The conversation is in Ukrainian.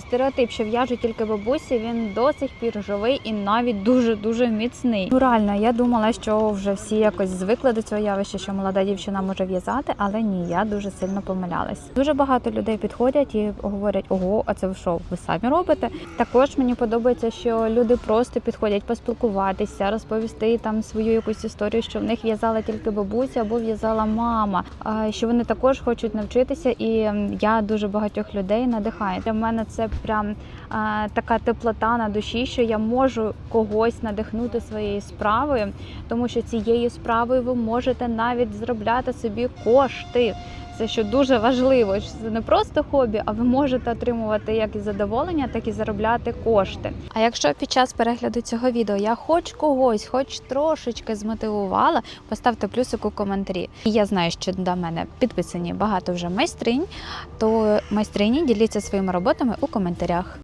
Стереотип, що в'яжуть тільки бабусі, він до сих пір живий і навіть дуже дуже міцний. Ну я думала, що вже всі якось звикли до цього явища, що молода дівчина може в'язати, але ні, я дуже сильно помилялась. Дуже багато людей підходять і говорять: ого, а це що, ви самі робите? Також мені подобається, що люди просто підходять поспілкуватися, розповісти там свою якусь історію, що в них в'язала тільки бабуся або в'язала мама. Що вони також хочуть навчитися, і я дуже багатьох людей надихаю. Для мене це прям а, така теплота на душі, що я можу когось надихнути своєю справою, тому що цією справою ви можете навіть зробляти собі кошти. Це що дуже важливо, що це не просто хобі, а ви можете отримувати як і задоволення, так і заробляти кошти. А якщо під час перегляду цього відео я хоч когось, хоч трошечки змотивувала, поставте плюсик у коментарі. І я знаю, що до мене підписані багато вже майстринь, то майстрині діліться своїми роботами у коментарях.